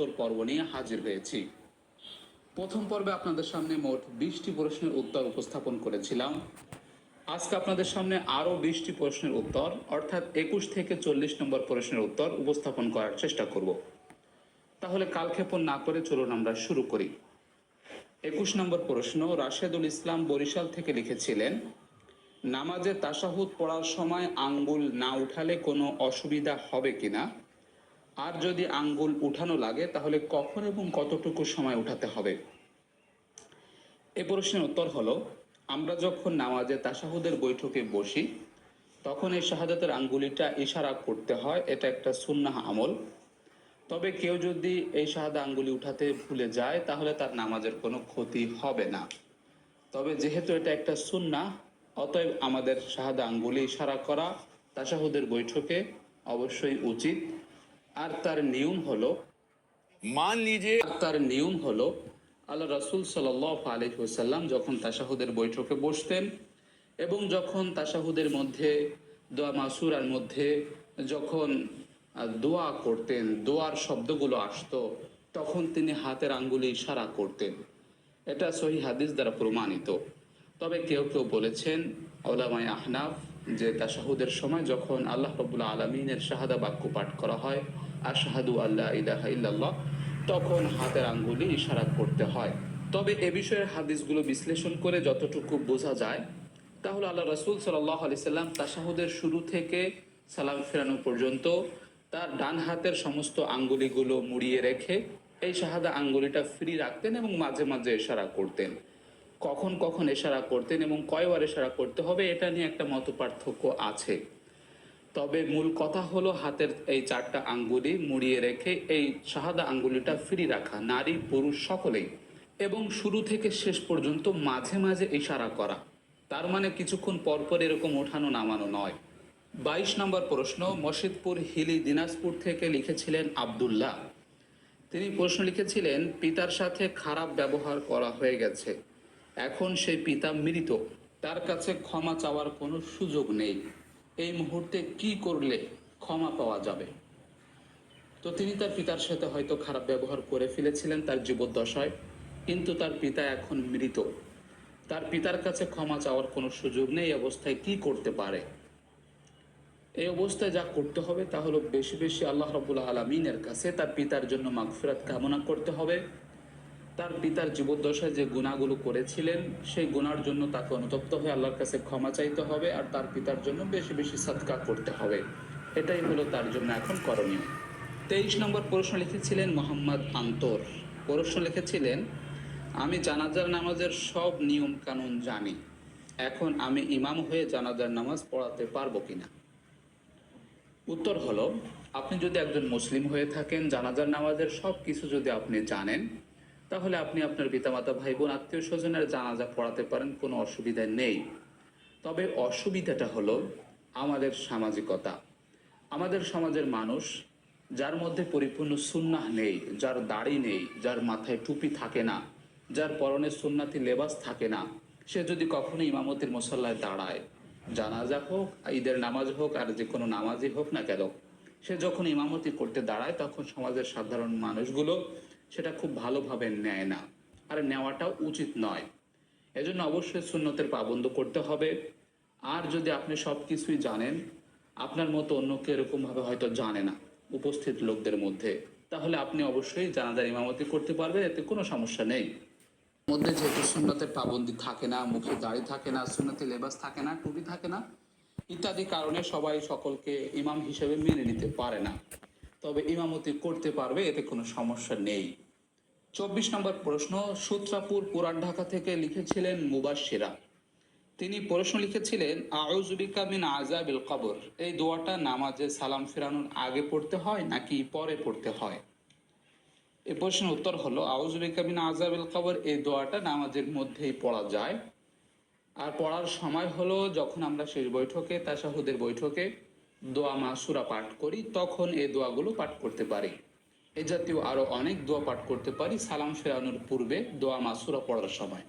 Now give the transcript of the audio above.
উত্তর পর্ব নিয়ে হাজির হয়েছি। প্রথম পর্বে আপনাদের সামনে মোট বিশটি প্রশ্নের উত্তর উপস্থাপন করেছিলাম। আজকে আপনাদের সামনে আরও বিশটি প্রশ্নের উত্তর, অর্থাৎ একুশ থেকে চল্লিশ নম্বর প্রশ্নের উত্তর উপস্থাপন করার চেষ্টা করব। তাহলে কালক্ষেপণ না করে চলুন আমরা শুরু করি। একুশ নম্বর প্রশ্ন, রাশেদুল ইসলাম বরিশাল থেকে লিখেছিলেন, নামাজে তাসাহুদ পড়ার সময় আঙ্গুল না উঠালে কোনো অসুবিধা হবে কিনা? আর যদি আঙ্গুল উঠানো লাগে, তাহলে কখন এবং কতটুকু সময় উঠাতে হবে? এ প্রশ্নের উত্তর হলো, আমরা যখন নামাজে তাসাহুদের বৈঠকে বসি, তখন এই শাহাদাতের আঙ্গুলিটা ইশারা করতে হয়, এটা একটা সুন্নাহ আমল। তবে কেউ যদি এই শাহাদা আঙ্গুলি উঠাতে ভুলে যায়, তাহলে তার নামাজের কোনো ক্ষতি হবে না। তবে যেহেতু এটা একটা সুন্না অতএব আমাদের শাহাদা আঙ্গুলি ইশারা করা তাসাহুদের বৈঠকে অবশ্যই উচিত। আর তার নিয়ম হলো মান লিজিয়ে তার নিয়ম হলো আল্লাহ রসুল সাল্লাহ আলহ সাল্লাম যখন তাসাহুদের বৈঠকে বসতেন এবং যখন তাসাহুদের মধ্যে দোয়া মাসুরার মধ্যে যখন দোয়া করতেন দোয়ার শব্দগুলো আসতো তখন তিনি হাতের আঙ্গুলি ইশারা করতেন। এটা সহি হাদিস দ্বারা প্রমাণিত। তবে কেউ কেউ বলেছেন আউলামাই আহনাফ যে তাসাহুদের সময় যখন আল্লাহ রবুল্লা আলমিনের শাহাদা বাক্য পাঠ করা হয় আশাহাদু আল্লাহ ইলাহা ইল্লাল্লাহ, তখন হাতের আঙ্গুলি ইশারা করতে হয়। তবে এ বিষয়ের হাদিসগুলো বিশ্লেষণ করে যতটুকু বোঝা যায়, তাহলে আল্লাহ রসুল সাল্লাহ আলি সাল্লাম তাসাহুদের শুরু থেকে সালাম ফেরানো পর্যন্ত তার ডান হাতের সমস্ত আঙ্গুলিগুলো মুড়িয়ে রেখে এই শাহাদা আঙ্গুলিটা ফ্রি রাখতেন এবং মাঝে মাঝে ইশারা করতেন। কখন কখন এশারা করতেন এবং কয়বার এশারা করতে হবে, এটা নিয়ে একটা মত পার্থক্য আছে। তবে মূল কথা হলো হাতের এই চারটা আঙ্গুলি মুড়িয়ে রেখে এই শাহাদা আঙ্গুলিটা ফ্রি রাখা, নারী, পুরুষ সকলেই। এবং শুরু থেকে শেষ পর্যন্ত মাঝে মাঝে ইশারা করা। তার মানে কিছুক্ষণ পরপর এরকম ওঠানো নামানো নয়। বাইশ নম্বর প্রশ্ন, মসজিদপুর হিলি দিনাজপুর থেকে লিখেছিলেন আব্দুল্লাহ। তিনি প্রশ্ন লিখেছিলেন, পিতার সাথে খারাপ ব্যবহার করা হয়ে গেছে। এখন সেই পিতা মৃত। তার কাছে ক্ষমা চাওয়ার কোনো সুযোগ নেই। এই মুহূর্তে কি করলে ক্ষমা পাওয়া যাবে? তো তিনি তার পিতার সাথে হয়তো খারাপ ব্যবহার করে ফেলেছিলেন তার জীবদ্দশায়, কিন্তু তার পিতা এখন মৃত। তার পিতার কাছে ক্ষমা চাওয়ার কোনো সুযোগ নেই অবস্থায় কি করতে পারে? এই অবস্থায় যা করতে হবে তা হলো বেশি বেশি আল্লাহ রবুল্লা আলমিনের কাছে তার পিতার জন্য মাগফিরাত কামনা করতে হবে। তার পিতার জীবদ্দশায় যে গুণাগুলো করেছিলেন, সেই গুণার জন্য তাকে অনুতপ্ত হয়ে আল্লাহর কাছে ক্ষমা চাইতে হবে আর তার পিতার জন্য বেশি বেশি সৎকা করতে হবে। এটাই হলো তার জন্য এখন করণীয়। তেইশ নম্বর প্রশ্ন লিখেছিলেন মোহাম্মদ আন্তর। প্রশ্ন লিখেছিলেন, আমি জানাজার নামাজের সব নিয়ম কানুন জানি, এখন আমি ইমাম হয়ে জানাজার নামাজ পড়াতে পারব কিনা? উত্তর হলো, আপনি যদি একজন মুসলিম হয়ে থাকেন, জানাজার নামাজের সব কিছু যদি আপনি জানেন তাহলে আপনি আপনার পিতামাতা ভাই বোন আত্মীয় স্বজনের জানাজা পড়াতে পারেন, কোনো অসুবিধা নেই। তবে অসুবিধাটা হলো আমাদের সামাজিকতা। আমাদের সমাজের মানুষ যার মধ্যে পরিপূর্ণ সুন্নাহ নেই, যার দাড়ি নেই, যার মাথায় টুপি থাকে না, যার পরনে সুন্নাতি লেবাস থাকে না, সে যদি কখনো ইমামতির মশল্লায় দাঁড়ায়, জানাজা হোক, ঈদের নামাজ হোক, আর যে কোনো নামাজই হোক না কেন, সে যখন ইমামতি করতে দাঁড়ায়, তখন সমাজের সাধারণ মানুষগুলো সেটা খুব ভালোভাবে নেয় না। আর নেওয়াটাও উচিত নয়। এজন্য অবশ্যই সুন্নতের পাবন্দ করতে হবে। আর যদি আপনি সব কিছুই জানেন, আপনার মতো অন্য কেউ এরকমভাবে হয়তো জানে না উপস্থিত লোকদের মধ্যে, তাহলে আপনি অবশ্যই জানাজার ইমামতি করতে পারবেন, এতে কোনো সমস্যা নেই। মধ্যে যেহেতু সুন্নতের পাবন্দি থাকে না, মুখে দাড়ি থাকে না সুন্নতি লেবাস থাকে না, টুপি থাকে না, ইত্যাদি কারণে সবাই সকলকে ইমাম হিসেবে মেনে নিতে পারে না। তবে ইমামতি করতে পারবে, এতে কোনো সমস্যা নেই। চব্বিশ নম্বর প্রশ্ন, সূত্রাপুর পুরান ঢাকা থেকে লিখেছিলেন মুবাশিরা তিনি প্রশ্ন লিখেছিলেন আউজুবিকা মিন আজাবিল কবর। এই দোয়াটা নামাজে সালাম ফেরানোর আগে পড়তে হয় নাকি পরে পড়তে হয়? এ প্রশ্নের উত্তর হলো আউজুবিকা মিন আজাবিল কবর। এই দোয়াটা নামাজের মধ্যেই পড়া যায়। আর পড়ার সময় হলো যখন আমরা শেষ বৈঠকে তাসাহুদের বৈঠকে। দোয়া মাসুরা পাঠ করি, তখন এই দোয়াগুলো পাঠ করতে পারি। এ জাতীয় আরও অনেক দোয়া পাঠ করতে পারি, সালাম ফেরানোর পূর্বে দোয়া মাসুরা পড়ার সময়।